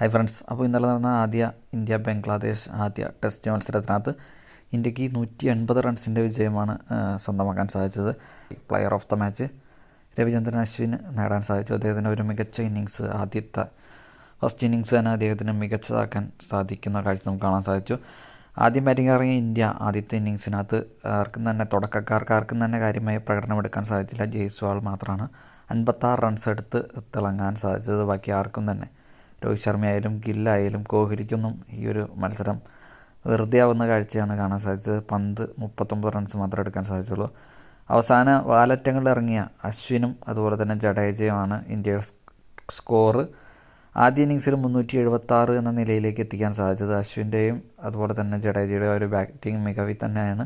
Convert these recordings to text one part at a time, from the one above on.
Hi friends അപ്പോൾ ഇന്നലെ നടന്ന ആദ്യ ഇന്ത്യ ബംഗ്ലാദേശ് ആദ്യ ടെസ്റ്റ് മത്സരത്തിനകത്ത് ഇന്ത്യയ്ക്ക് നൂറ്റി എൺപത് റൺസിന്റെ വിജയമാണ് സ്വന്തമാക്കാൻ സാധിച്ചത്. Player of the match Ravichandran Ashwin നേടാൻ സാധിച്ചു. അദ്ദേഹത്തിന് ഒരു മികച്ച ഇന്നിങ്സ് ആദ്യത്തെ ഫസ്റ്റ് ഇന്നിങ്സ് തന്നെ അദ്ദേഹത്തിന് മികച്ചതാക്കാൻ സാധിക്കുന്ന കാഴ്ച നമുക്ക് കാണാൻ സാധിച്ചു. ആദ്യം ബാറ്റിംഗ് ഇറങ്ങിയ ഇന്ത്യ ആദ്യത്തെ ഇന്നിങ്സിനകത്ത് ആർക്കും തന്നെ തുടക്കക്കാർക്ക് ആർക്കും തന്നെ കാര്യമായി പ്രകടനമെടുക്കാൻ സാധിച്ചില്ല. ജയ്സ്വാൾ മാത്രമാണ് അൻപത്താറ് റൺസ് എടുത്ത് തിളങ്ങാൻ സാധിച്ചത്. ബാക്കി ആർക്കും തന്നെ രോഹിത് ശർമ്മയായാലും ഗില്ലായാലും കോഹ്ലിക്കൊന്നും ഈ ഒരു മത്സരം വെറുതെ ആവുന്ന കാഴ്ചയാണ് കാണാൻ സാധിച്ചത്. പന്ത് മുപ്പത്തൊമ്പത് റൺസ് മാത്രമേ എടുക്കാൻ സാധിച്ചുള്ളൂ. അവസാന വാലറ്റങ്ങളിൽ ഇറങ്ങിയ അശ്വിനും അതുപോലെ തന്നെ ജഡേജയുമാണ് ഇന്ത്യയുടെ സ്കോറ് ആദ്യ ഇന്നിങ്സിൽ മുന്നൂറ്റി എഴുപത്തി ആറ് എന്ന നിലയിലേക്ക് എത്തിക്കാൻ സാധിച്ചത് അശ്വിന്റെയും അതുപോലെ തന്നെ ജഡേജയുടെ ഒരു ബാറ്റിംഗ് മികവിൽ തന്നെയാണ്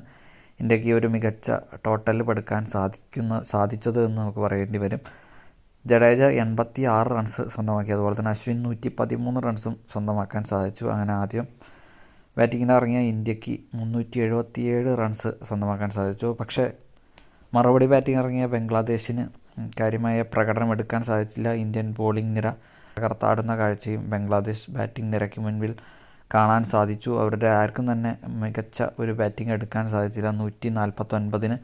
ഇന്ത്യയ്ക്ക് ഒരു മികച്ച ടോട്ടൽ പെടുക്കാൻ സാധിക്കുന്ന സാധിച്ചത് എന്ന് നമുക്ക് പറയേണ്ടി വരും. ജഡേജ എൺപത്തി ആറ് റൺസ് സ്വന്തമാക്കി. അതുപോലെ തന്നെ അശ്വിൻ നൂറ്റി പതിമൂന്ന് റൺസും സ്വന്തമാക്കാൻ സാധിച്ചു. അങ്ങനെ ആദ്യം ബാറ്റിങ്ങിന് ഇറങ്ങിയ ഇന്ത്യയ്ക്ക് മുന്നൂറ്റി എഴുപത്തിയേഴ് റൺസ് സ്വന്തമാക്കാൻ സാധിച്ചു. പക്ഷേ മറുപടി ബാറ്റിംഗ് ഇറങ്ങിയ ബംഗ്ലാദേശിന് കാര്യമായ പ്രകടനം എടുക്കാൻ സാധിച്ചില്ല. ഇന്ത്യൻ ബോളിംഗ് നിര തകർത്താടുന്ന കാഴ്ചയും ബംഗ്ലാദേശ് ബാറ്റിംഗ് നിരയ്ക്ക് മുൻപിൽ കാണാൻ സാധിച്ചു. അവരുടെ ആർക്കും തന്നെ മികച്ച ഒരു ബാറ്റിംഗ് എടുക്കാൻ സാധിച്ചില്ല. നൂറ്റി നാൽപ്പത്തൊൻപതിന്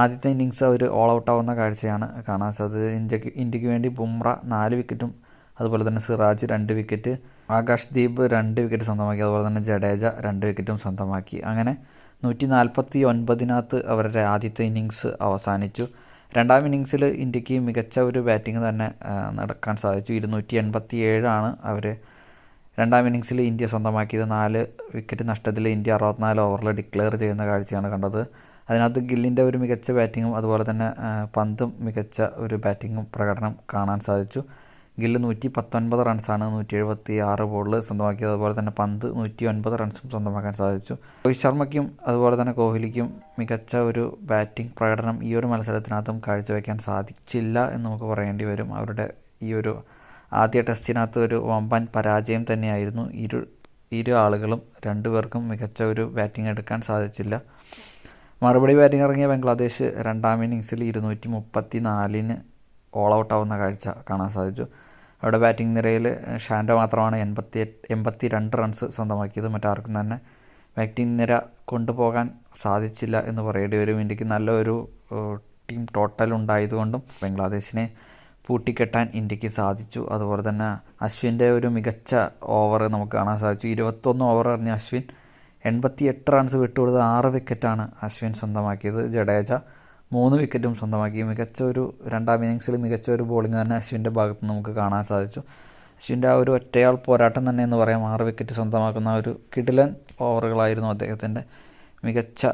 ആദ്യത്തെ ഇന്നിങ്സ് അവർ ഓൾ ഔട്ട് ആവുന്ന കാഴ്ചയാണ് കാണാൻ സാധിച്ചത് ഇന്ത്യയ്ക്ക് ഇന്ത്യയ്ക്ക് വേണ്ടി ബുംറ നാല് വിക്കറ്റും അതുപോലെ തന്നെ സിറാജ് രണ്ട് വിക്കറ്റ് ആകാശ് ദീപ് രണ്ട് വിക്കറ്റ് സ്വന്തമാക്കി അതുപോലെ തന്നെ ജഡേജ രണ്ട് വിക്കറ്റും സ്വന്തമാക്കി. അങ്ങനെ നൂറ്റി നാൽപ്പത്തി ഒൻപതിനകത്ത് അവരുടെ ആദ്യത്തെ ഇന്നിങ്സ് അവസാനിച്ചു. രണ്ടാം ഇന്നിങ്സിൽ ഇന്ത്യയ്ക്ക് മികച്ച ഒരു ബാറ്റിംഗ് തന്നെ നടക്കാൻ സാധിച്ചു. ഇരുന്നൂറ്റി എൺപത്തി ഏഴാണ് അവർ രണ്ടാം ഇന്നിങ്സിൽ ഇന്ത്യ സ്വന്തമാക്കിയത്. നാല് വിക്കറ്റ് നഷ്ടത്തിൽ ഇന്ത്യ അറുപത്തിനാല് ഓവറിൽ ഡിക്ലെയർ ചെയ്യുന്ന കാഴ്ചയാണ് കണ്ടത്. അതിനകത്ത് ഗില്ലിന്റെ ഒരു മികച്ച ബാറ്റിങ്ങും അതുപോലെ തന്നെ പന്തും മികച്ച ഒരു ബാറ്റിങ്ങും പ്രകടനം കാണാൻ സാധിച്ചു. ഗില്ല് നൂറ്റി പത്തൊൻപത് റൺസാണ് നൂറ്റി എഴുപത്തി ആറ് ബോളിൽ സ്വന്തമാക്കിയത്. അതുപോലെ തന്നെ പന്ത് നൂറ്റി ഒൻപത് റൺസും സ്വന്തമാക്കാൻ സാധിച്ചു. രോഹിത് ശർമ്മയ്ക്കും അതുപോലെ തന്നെ കോഹ്ലിക്കും മികച്ച ഒരു ബാറ്റിംഗ് പ്രകടനം ഈ ഒരു മത്സരത്തിനകത്തും കാഴ്ചവെക്കാൻ സാധിച്ചില്ല എന്ന് നമുക്ക് പറയേണ്ടി വരും. അവരുടെ ഈ ഒരു ആദ്യ ടെസ്റ്റിനകത്ത് ഒരു വമ്പൻ പരാജയം തന്നെയായിരുന്നു. ഇരു ഇരു ആളുകളും രണ്ടുപേർക്കും മികച്ച ഒരു ബാറ്റിംഗ് എടുക്കാൻ സാധിച്ചില്ല. മറുപടി ബാറ്റിംഗ് ഇറങ്ങിയ ബംഗ്ലാദേശ് രണ്ടാം ഇന്നിങ്സിൽ ഇരുന്നൂറ്റി മുപ്പത്തി നാലിന് ഓൾ ഔട്ട് ആവുന്ന കാഴ്ച കാണാൻ സാധിച്ചു. അവിടെ ബാറ്റിംഗ് നിരയിൽ ഷാൻഡോ മാത്രമാണ് എൺപത്തി എൺപത്തി രണ്ട് റൺസ് സ്വന്തമാക്കിയത്. മറ്റാർക്കും തന്നെ ബാറ്റിംഗ് നിര കൊണ്ടുപോകാൻ സാധിച്ചില്ല എന്ന് പറയേണ്ടി വരും. ഇന്ത്യയ്ക്ക് നല്ലൊരു ടീം ടോട്ടൽ ഉണ്ടായതുകൊണ്ടും ബംഗ്ലാദേശിനെ പൂട്ടിക്കെട്ടാൻ ഇന്ത്യയ്ക്ക് സാധിച്ചു. അതുപോലെ തന്നെ അശ്വിന്റെ ഒരു മികച്ച ഓവർ നമുക്ക് കാണാൻ സാധിച്ചു. ഇരുപത്തൊന്ന് ഓവർ എറിഞ്ഞ അശ്വിൻ എൺപത്തി എട്ട് റൺസ് വിട്ടുകൊടുത്ത് ആറ് വിക്കറ്റാണ് അശ്വിൻ സ്വന്തമാക്കിയത്. ജഡേജ മൂന്ന് വിക്കറ്റും സ്വന്തമാക്കി. മികച്ച ഒരു രണ്ടാം ഇന്നിങ്സിൽ മികച്ച ഒരു ബോളിംഗ് തന്നെ അശ്വിന്റെ ഭാഗത്ത് നമുക്ക് കാണാൻ സാധിച്ചു. അശ്വിന്റെ ആ ഒരു ഒറ്റയാൾ പോരാട്ടം തന്നെ എന്ന് പറയാം. ആറ് വിക്കറ്റ് സ്വന്തമാക്കുന്ന ഒരു കിടിലൻ ഓവറുകളായിരുന്നു അദ്ദേഹത്തിന്റെ മികച്ച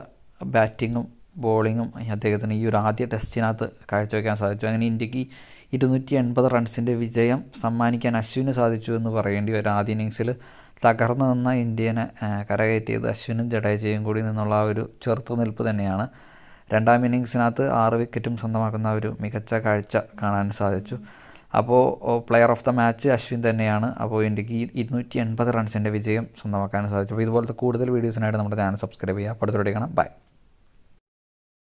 ബാറ്റിങ്ങും ബോളിങ്ങും അദ്ദേഹത്തിന് ഈ ഒരു ആദ്യ ടെസ്റ്റിനകത്ത് കാഴ്ചവെക്കാൻ സാധിച്ചു. അങ്ങനെ ഇന്ത്യയ്ക്ക് ഇരുന്നൂറ്റി എൺപത് റൺസിന്റെ വിജയം സമ്മാനിക്കാൻ അശ്വിന് സാധിച്ചു എന്ന് പറയേണ്ടി ഒരു ആദ്യ ഇന്നിങ്സിൽ തകർന്നു നിന്ന ഇന്ത്യനെ കരകയറ്റിയത് അശ്വിനും ജഡേജയും കൂടി നിന്നുള്ള ഒരു ചെറുത്തുനിൽപ്പ് തന്നെയാണ്. രണ്ടാം ഇന്നിങ്സിനകത്ത് ആറ് വിക്കറ്റും സ്വന്തമാക്കുന്ന ഒരു മികച്ച കാഴ്ച കാണാൻ സാധിച്ചു. അപ്പോൾ player of the match Ashwin തന്നെയാണ്. അപ്പോൾ ഇന്ത്യയ്ക്ക് ഇരുന്നൂറ്റി എൺപത് റൺസിന്റെ വിജയം സ്വന്തമാക്കാൻ സാധിച്ചു. അപ്പോൾ ഇതുപോലത്തെ കൂടുതൽ വീഡിയോസിനായിട്ട് നമ്മുടെ ചാനൽ സബ്സ്ക്രൈബ് ചെയ്യുക. അടുത്തോടെ കാണാം. ബൈ